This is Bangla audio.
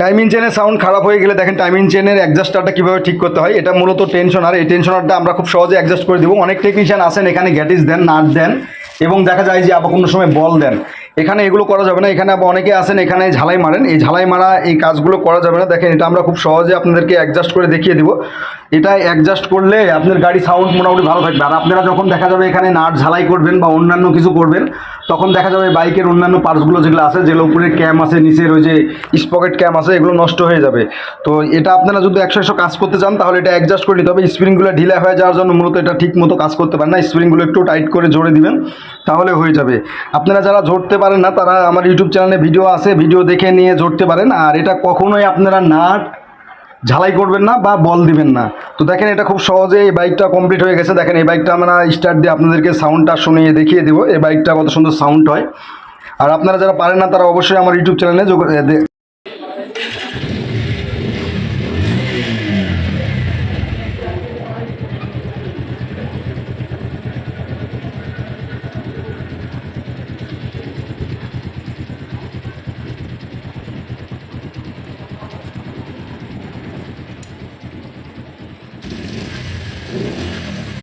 টাইমিং চেনের সাউন্ড খারাপ হয়ে গেলে দেখেন টাইমিং চেনের অ্যাডজাস্টারটা কীভাবে ঠিক করতে হয়, এটা মূলত টেনশনার এই টেনশনারটা আমরা খুব সহজে অ্যাডজাস্ট করে দেবো। অনেক টেকনিশিয়ান আসেন এখানে গ্যাটিস দেন নাট দেন, এবং দেখা যায় যে আবার কোনো সময় বল দেন। এখানে এগুলো করা যাবে না। এখানে আবার অনেকে আসেন এখানে ঝালাই মারেন। এই ঝালাই মারা এই কাজগুলো করা যাবে না। দেখেন এটা আমরা খুব সহজে আপনাদেরকে অ্যাডজাস্ট করে দেখিয়ে দিব। এটা অ্যাডজাস্ট করলে আপনার গাড়ি সাউন্ড মোটামুটি ভালো থাকবে। আর আপনারা যখন দেখা যাবে এখানে নাট ঝালাই করবেন বা অন্যান্য কিছু করবেন, তখন দেখা যাবে বাইকের অন্যান্য পার্টসগুলো যেগুলো আছে, যেগুলো উপরে ক্যাম আছে, নিচের ওই যে স্পকেট ক্যাম আছে, এগুলো নষ্ট হয়ে যাবে। তো এটা আপনারা যদি একশো একশো কাজ করতে চান, তাহলে এটা অ্যাডজাস্ট করে নিতে হবে। স্প্রিংগুলো ঢিলা হয়ে যাওয়ার জন্য মূলত এটা ঠিক মতো কাজ করতে পারেন না। স্প্রিংগুলো একটু টাইট করে জোরে দিবেন, তাহলে হয়ে যাবে। আপনারা যারা ঝরতে পারেন না, তারা আমার ইউটিউব চ্যানেলে ভিডিও আছে ভিডিও দেখে নিয়ে ঝরতে পারেন। আর এটা কখনোই আপনারা নাট ঝালাই করবেন না বা বল দিবেন না। তো দেখেন এটা খুব সহজে এই বাইকটা কমপ্লিট হয়ে গেছে। দেখেন এই বাইকটা আমরা স্টার্ট দিয়ে আপনাদেরকে সাউন্ডটা শুনিয়ে দেখিয়ে দেবো। এই বাইকটা কত সুন্দর সাউন্ড হয়। আর আপনারা যারা পারেন না, তারা অবশ্যই আমার ইউটিউব চ্যানেলে